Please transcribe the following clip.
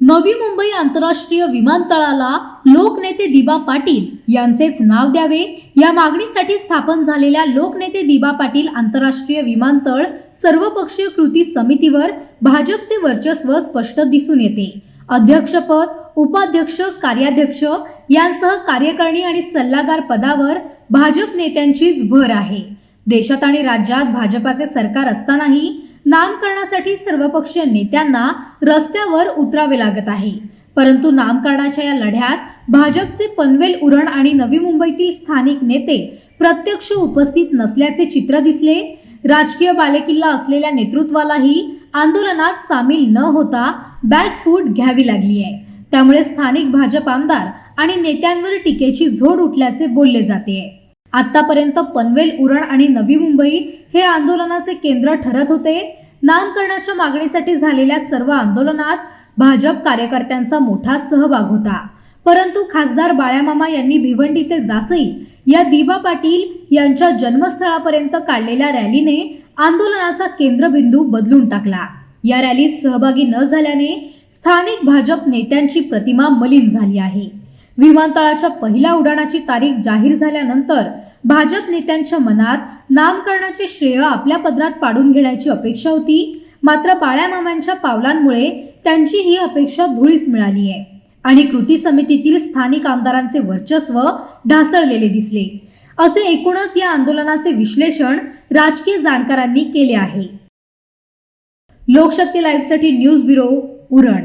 नवी मुंबई आंतरराष्ट्रीय विमानतळाला लोकनेते दिबा पाटील यांचेच नाव द्यावे. या मागणीसाठी स्थापन झालेल्या लोकनेते दिबा पाटील आंतरराष्ट्रीय विमानतळ सर्वपक्षीय कृती समितीवर भाजपचे वर्चस्व स्पष्ट दिसून येते. अध्यक्षपद उपाध्यक्ष कार्याध्यक्ष यांसह कार्यकारिणी आणि सल्लागार पदावर भाजप नेत्यांचीच भर आहे. देशात आणि राज्यात भाजपाचे सरकार असतानाही नामकरणासाठी सर्वपक्षीय नेत्यांना रस्त्यावर उतरावे लागत आहे. परंतु नामकरणाच्या या लढ्यात भाजपचे पनवेल उरण आणि नवी मुंबईतील स्थानिक नेते प्रत्यक्ष उपस्थित नसल्याचे चित्र दिसले. राजकीय बालेकिल्ला असलेल्या नेतृत्वालाही आंदोलनात सामील न होता बॅकफूट घ्यावी लागली आहे. त्यामुळे स्थानिक भाजप आमदार आणि नेत्यांवर टीकेची झोड उठल्याचे बोलले जाते. आतापर्यंत पनवेल उरण आणि नवी मुंबई हे आंदोलनाचे केंद्र ठरत होते. नामकरणाच्या मागणीसाठी झालेल्या सर्व आंदोलनात भाजप कार्यकर्त्यांचा मोठा सहभाग होता. परंतु खासदार बाळ्यामामा यांनी भिवंडी ते जासई या दिबा पाटील यांच्या जन्मस्थळापर्यंत काढलेल्या रॅलीने आंदोलनाचा केंद्रबिंदू बदलून टाकला. या रॅलीत सहभागी न झाल्याने स्थानिक भाजप नेत्यांची प्रतिमा मलिन झाली आहे. विमानतळाच्या पहिल्या उड्डाणाची तारीख जाहीर झाल्यानंतर भाजप नेत्यांच्या मनात नामकरणाचे श्रेय आपल्या पदरात पाडून घेण्याची अपेक्षा होती. मात्र बाळ्यामामांच्या पावलांमुळे त्यांची ही अपेक्षा धुळीस मिळाली आहे आणि कृती समितीतील स्थानिक आमदारांचे वर्चस्व ढासळलेले दिसले. असे एकूणच या आंदोलनाचे विश्लेषण राजकीय जाणकारांनी केले आहे. लोकशक्ती लाईव्हसाठी न्यूज ब्युरो उरण.